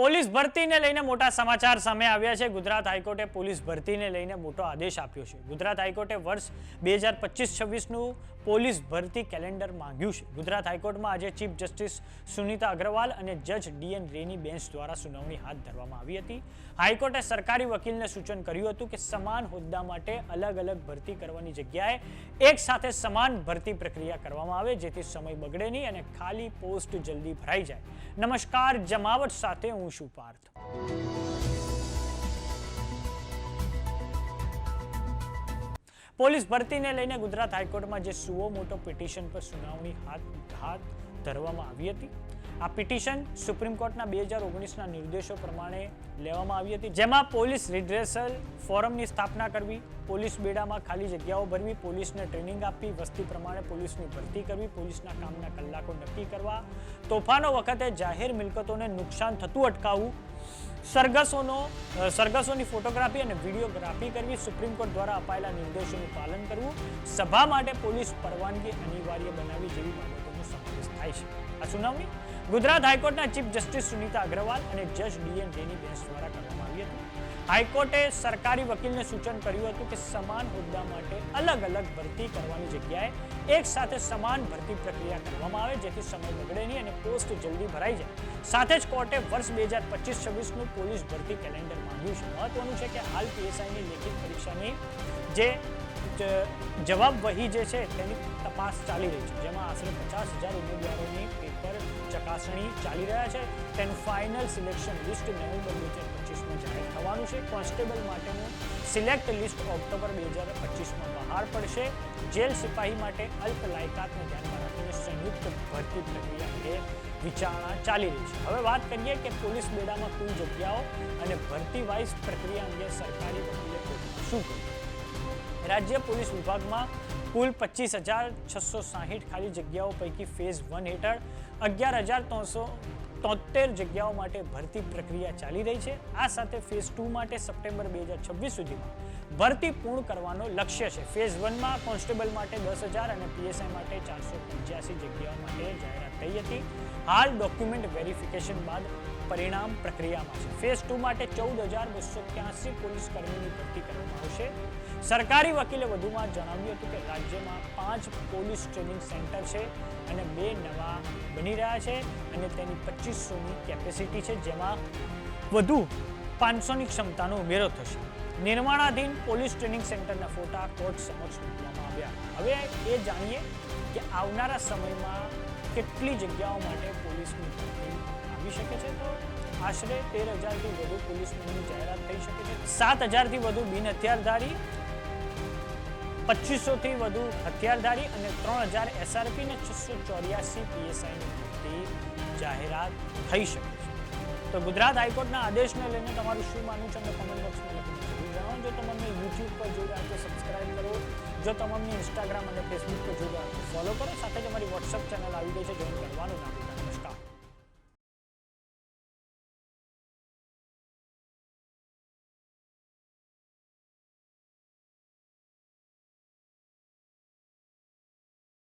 Police ભરતીને લઈને મોટા સમાચાર સામે આવ્યા છે. ગુજરાત હાઈકોર્ટે પોલીસ ભરતીને લઈને મોટો આદેશ આપ્યો છે. ગુજરાત હાઈકોર્ટે વર્ષ બે હજાર પચીસ છવ્વીસનું પોલીસ ભરતી કેલેન્ડર માંગ્યું છે. ગુજરાત હાઈકોર્ટમાં આજે ચીફ જસ્ટિસ સુનીતા અગ્રવાલ અને જજ ડીએન રેની બેન્ચ દ્વારા સુનાવણી હાથ ધરવામાં આવી હતી. હાઈકોર્ટે સરકારી વકીલને સૂચન કર્યું હતું કે સમાન હોદ્દા માટે અલગ અલગ ભરતી કરવાની જગ્યાએ એક સાથે સમાન ભરતી પ્રક્રિયા કરવામાં આવે, જેથી સમય બગડે નહીં અને ખાલી પોસ્ટ જલ્દી ભરાઈ જાય. નમસ્કાર, જમાવટ સાથે હું છું પાર્થ. પોલીસ ભરતીને લઈને ગુજરાત હાઈકોર્ટમાં જે સુઓ મોટો પિટિશન પર સુનાવણી હાથ હાથ ધરવામાં આવી હતી. આ પિટિશન સુપ્રીમ કોર્ટના બે હજાર ઓગણીસના નિર્દેશો પ્રમાણે લેવામાં આવી હતી. જેમાં પોલીસ રિડ્રેસલ ફોરમની સ્થાપના કરવી, પોલીસ બેડામાં ખાલી જગ્યાઓ ભરવી, પોલીસને ટ્રેનિંગ આપવી, વસ્તી પ્રમાણે પોલીસની ભરતી કરવી, પોલીસના કામના કલાકો નક્કી કરવા, તોફાનો વખતે જાહેર મિલકતોને નુકસાન થતું અટકાવવું સરઘસોનો સરગસોની ફોટોગ્રાફી અને વિડીયોગ્રાફી કરવી સુપ્રીમ કોર્ટ દ્વારા અપાયેલા નિર્દેશોનું પાલન કરવું, સભા માટે પોલીસ પરવાનગી અનિવાર્ય બનાવવી જેવી બાબતોનો સમાવેશ થાય છે. આ સુનાવણી ગુજરાત હાઈકોર્ટના ચીફ જસ્ટિસ સુનીતા અગ્રવાલ અને જજ ડીએન રેની બેન્ચ દ્વારા કરવામાં આવી હતી. હાઈકોર્ટે સરકારી વકીલને સૂચન કર્યું હતું કે સમાન હોદ્દા માટે અલગ અલગ ભરતી કરવાની જગ્યાએ એક સાથે સમાન ભરતી પ્રક્રિયા કરવામાં આવે, જેથી સમય બગડે નહીં અને પોસ્ટ જલ્દી ભરાઈ જાય. સાથે જ કોર્ટે વર્ષ બે હજાર પચીસ છવ્વીસનું પોલીસ ભરતી કેલેન્ડર માંગ્યું છે. મહત્વનું છે કે હાલ પીએસઆઈની લેખિત પરીક્ષાની જે જવાબ વહી જે છે તેની તપાસ ચાલી રહી છે, જેમાં આશરે પચાસ હજાર ઉમેદવારોની પેપર ચકાસણી ચાલી રહ્યા છે તેનું ફાઇનલ સિલેક્શન લિસ્ટ નવેમ્બર બે હજાર પચીસમાં જાહેર થવાનું છે. કોન્સ્ટેબલ માટેનું સિલેક્ટ લિસ્ટ ઓક્ટોબર બે હજાર પચીસમાં બહાર પડશે. જેલ સિપાહી માટે અલ્પ લાયકાતને ધ્યાનમાં રાખીને સંયુક્ત ભરતી પ્રક્રિયા અંગે વિચારણા ચાલી રહી છે. હવે વાત કરીએ કે પોલીસ બેડામાં કુલ જગ્યાઓ અને ભરતી વાઇઝ પ્રક્રિયા અંગે સરકારી વકીલે શું કહ્યું? રાજ્ય પોલીસ વિભાગમાં કુલ પચીસ હજાર છસો સાહીઠ ખાલી જગ્યાઓ પૈકી ફેઝ વન હેઠળ અગિયાર હજાર ત્રણસો તોતેર જગ્યાઓ માટે ભરતી પ્રક્રિયા ચાલી રહી છે. આ સાથે ફેઝ ટુ માટે સપ્ટેમ્બર બે હજાર છવ્વીસ સુધીમાં ભરતી પૂર્ણ કરવાનો લક્ષ્ય છે. ફેઝ વનમાં કોન્સ્ટેબલ માટે દસ હજાર અને પીએસઆઈ માટે ચારસો પંચ્યાસી જગ્યાઓ માટે જાહેરાત થઈ હતી. હાલ ડોક્યુમેન્ટ વેરિફિકેશન બાદ પરિણામ પ્રક્રિયામાં છે ફેઝ ટુ માટે ચૌદ હજાર બસો ત્યાસી પોલીસ કર્મીની ભરતી કરવામાં આવશે. સરકારી વકીલે વધુમાં જણાવ્યું હતું કે રાજ્યમાં પાંચ પોલીસ ટ્રેનિંગ સેન્ટર છે અને બે નવા બની રહ્યા છે અને તેની પચીસોની કેપેસિટી છે, જેમાં વધુ પાંચસોની ક્ષમતાનો ઉમેરો થશે. નિર્માણાધીન પોલીસ ટ્રેનિંગ સેન્ટરના ફોટા કોર્ટ સમક્ષ મૂકવામાં આવ્યા. હવે એ જાણીએ કે આવનારા સમયમાં કેટલી જગ્યાઓ માટે પોલીસની ભરતી આવી શકે છે. તો આશરે તેર હજારથી વધુ પોલીસમેનની જાહેરાત થઈ શકે છે. સાત હજારથી વધુ બિન હથિયારધારી, પચીસોથી વધુ હથિયારધારી અને ત્રણ હજાર એસઆરપી અને છસો ચોર્યાસી પીએસઆઈની ભરતી જાહેરાત થઈ શકે છે. તો ગુજરાત હાઈકોર્ટના આદેશને લઈને તમારું શું માનવું છે અને કમેન્ટ બોક્સમાં જરૂર જણાવો જો તમને યુટ્યુબ પર જોઈ રહ્યા છો સબસ્ક્રાઈબ કરો. જો તમને ઇન્સ્ટાગ્રામ અને ફેસબુક પર જોઈ રહ્યા છો ફોલો કરો. સાથે જ અમારી વોટ્સઅપ ચેનલ આવી ગઈ છે જોઈન કરવાનું ના ભૂલતા